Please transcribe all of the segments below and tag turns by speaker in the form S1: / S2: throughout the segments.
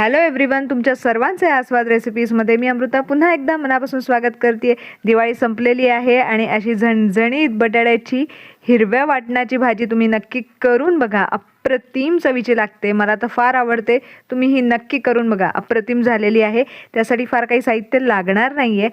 S1: Hello everyone तुमच्या सर्वांचे आस्वाद रेसिपीजमध्ये मी अमृता पुन्हा एकदा मनापासून स्वागत करते दिवाळी संपलेली आहे आणि अशी झणझणीत बटाट्याची हिरव्या वाटणाची भाजी तुम्ही नक्की करून बघा. अप्रतिम चवीची लागते. मला तर फार आवडते. तुम्ही ही नक्की करून बघा. अप्रतिम झालेली आहे. त्यासाठी फार काही साहित्य लागणार नाही आहे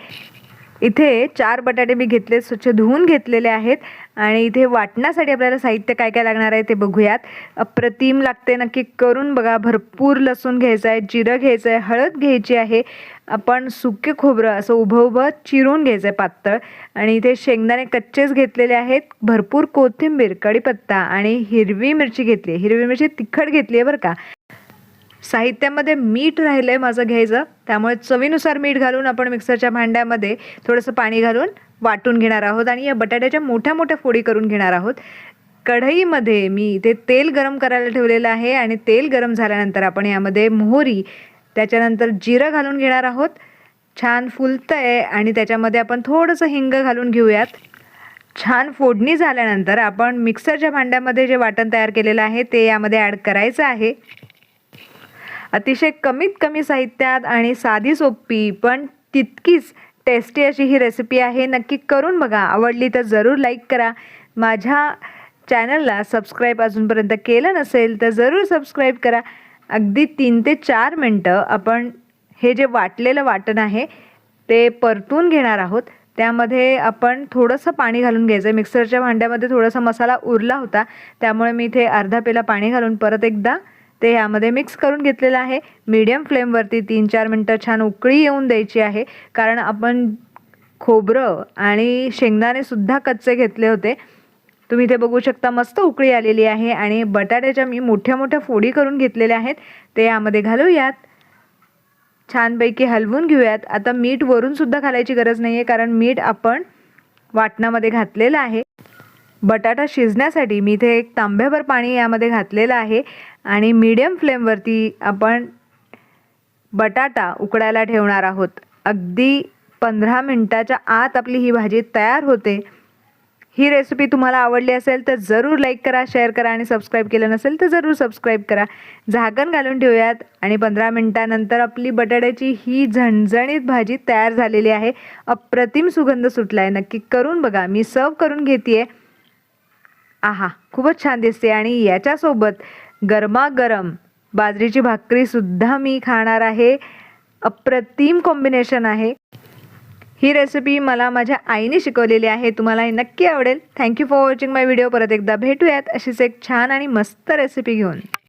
S1: इथे चार बटाटे मी घेतले स्वच्छ धुवून घेतलेले आहेत. आणि इथे वाटण्यासाठी आपल्याला साहित्य काय काय लागणार आहे ते बघूयात. अप्रतिम लागते नक्की करून बघा. भरपूर लसूण घ्यायचं आहे जिरं घ्यायचं आहे हळद घ्यायची आहे. आपण सुके खोबरं असं उभं उभं चिरून घ्यायचं आहे पातळ. आणि इथे शेंगदाणे कच्चेच घेतलेले आहेत. भरपूर कोथिंबीर कढीपत्ता आणि हिरवी मिरची घेतली आहे. हिरवी मिरची तिखट घेतली आहे बरं का. साहित्यामध्ये मीठ राहिलं आहे माझं घ्यायचं. त्यामुळे चवीनुसार मीठ घालून आपण मिक्सरच्या भांड्यामध्ये थोडंसं पाणी घालून वाटून घेणार आहोत आणि या बटाट्याच्या मोठ्या मोठ्या फोडी करून घेणार आहोत. कढईमध्ये मी इथे तेल गरम करायला ठेवलेलं आहे आणि तेल गरम झाल्यानंतर आपण यामध्ये मोहरी त्याच्यानंतर जिरं घालून घेणार आहोत. छान फुलतं आहे आणि त्याच्यामध्ये आपण थोडंसं हिंग घालून घेऊयात. छान फोडणी झाल्यानंतर आपण मिक्सरच्या भांड्यामध्ये जे वाटण तयार केलेलं आहे ते यामध्ये ॲड करायचं आहे. अतिशय कमीत कमी साहित्यात आणि साधी सोपी पण तितकीच टेस्टी अशी ही रेसिपी आहे. नक्की करून बघा. आवडली तर जरूर लाईक करा. माझ्या चॅनलला सबस्क्राईब अजूनपर्यंत केलं नसेल तर जरूर सबस्क्राईब करा. अगदी तीन ते चार मिनटं आपण हे जे वाटलेलं वाटण आहे ते परतून घेणार आहोत. त्यामध्ये आपण थोडंसं पाणी घालून घ्यायचं. आहे मिक्सरच्या भांड्यामध्ये थोडासा मसाला उरला होता. त्यामुळे मी इथे अर्धा पेला पाणी घालून परत एकदा ते यामध्ये मिक्स करून घेतलेलं आहे. मीडियम फ्लेमवरती तीन चार मिनटं छान उकळी येऊन द्यायची आहे. कारण आपण खोबरं आणि शेंगदाणेसुद्धा कच्चे घेतले होते. तुम्ही इथे बघू शकता मस्त उकळी आलेली आहे आणि बटाट्याच्या मी मोठ्या मोठ्या फोडी करून घेतलेल्या आहेत. ते यामध्ये घालूयात. छानपैकी हलवून घेऊयात. आता मीठ वरून सुद्धा घालायची गरज नाही आहे कारण मीठ आपण वाटणामध्ये घातलेलं आहे. बटाटा शिजण्यासाठी मी इथे एक तांब्याभर पाणी यामध्ये घातलेलं आहे आणि मीडियम फ्लेमवरती आपण बटाटा उकडायला ठेवणार आहोत. अगदी पंधरा मिनटाच्या आत आपली ही भाजी तयार होते. ही रेसिपी तुम्हाला आवडली असेल तर जरूर लाईक करा शेअर करा आणि सबस्क्राईब केलं नसेल तर जरूर सबस्क्राईब करा. झाकण घालून ठेवूयात आणि पंधरा मिनटानंतर आपली बटाट्याची ही झणझणीत भाजी तयार झालेली आहे. अप्रतिम सुगंध सुटला आहे नक्की करून बघा. मी सर्व करून घेते आहे आहा खूपच छान दिसते. आणि याच्यासोबत गरमागरम बाजरीची भाकरीसुद्धा मी खाणार आहे. अप्रतिम कॉम्बिनेशन आहे. ही रेसिपी मला माझ्या आईने शिकवलेली आहे. तुम्हालाही नक्की आवडेल. Thank you for watching my video परत एकदा भेटूयात अशीच एक छान आणि मस्त रेसिपी घेऊन.